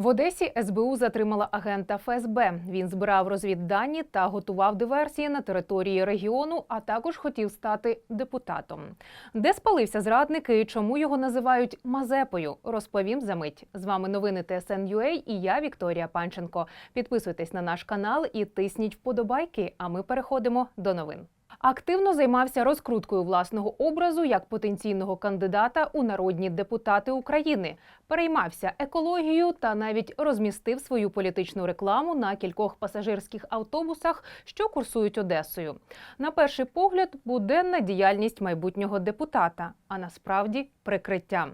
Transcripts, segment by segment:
В Одесі СБУ затримала агента ФСБ. Він збирав розвіддані та готував диверсії на території регіону, а також хотів стати депутатом. Де спалився зрадник і чому його називають Мазепою? Розповім за мить. З вами новини ТСН.UA і я Вікторія Панченко. Підписуйтесь на наш канал і тисніть вподобайки. А ми переходимо до новин. Активно займався розкруткою власного образу як потенційного кандидата у народні депутати України, переймався екологією та навіть розмістив свою політичну рекламу на кількох пасажирських автобусах, що курсують Одесою. На перший погляд, буденна діяльність майбутнього депутата, а насправді прикриття.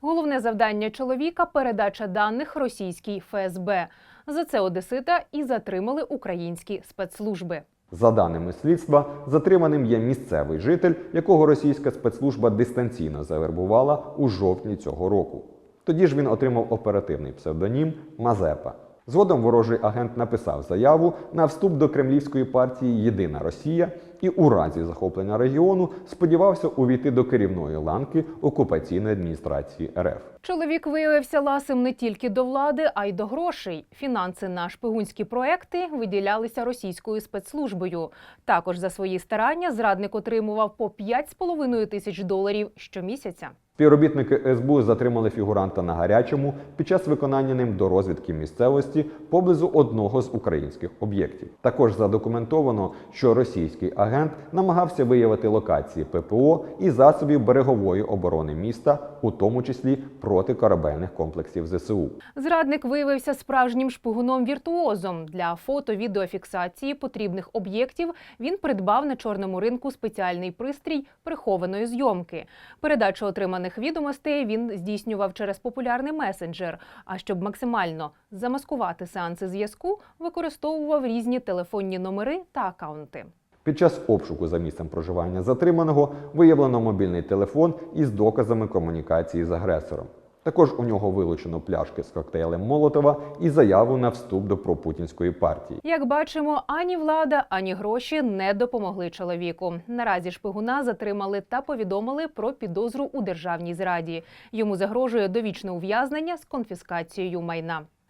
Головне завдання чоловіка передача даних російській ФСБ. За це Одесита і затримали українські спецслужби. За даними слідства, затриманим є місцевий житель, якого російська спецслужба дистанційно завербувала у жовтні цього року. Тоді ж він отримав оперативний псевдонім Мазепа. Згодом ворожий агент написав заяву на вступ до кремлівської партії Єдина Росія і у разі захоплення регіону сподівався увійти до керівної ланки окупаційної адміністрації РФ. Чоловік виявився ласим не тільки до влади, а й до грошей. Фінанси на шпигунські проекти виділялися російською спецслужбою. Також за свої старання зрадник отримував по 5,5 тисяч доларів щомісяця. Співробітники СБУ затримали фігуранта на гарячому під час виконання ним до розвідки місцевості поблизу одного з українських об'єктів. Також задокументовано, що російський агент намагався виявити локації ППО і засобів берегової оборони міста, у тому числі протикорабельних комплексів ЗСУ. Зрадник виявився справжнім шпигуном-віртуозом. Для фото-відеофіксації потрібних об'єктів він придбав на чорному ринку спеціальний пристрій прихованої зйомки. Передачу отриманих відомостей він здійснював через популярний месенджер. А щоб максимально замаскувати сеанси зв'язку, використовував різні телефонні номери та акаунти. Під час обшуку за місцем проживання затриманого виявлено мобільний телефон із доказами комунікації з агресором. Також у нього вилучено пляшки з коктейлем Молотова і заяву на вступ до пропутінської партії. Як бачимо, ані влада, ані гроші не допомогли чоловіку. Наразі шпигуна затримали та повідомили про підозру у державній зраді. Йому загрожує довічне ув'язнення з конфіскацією майна.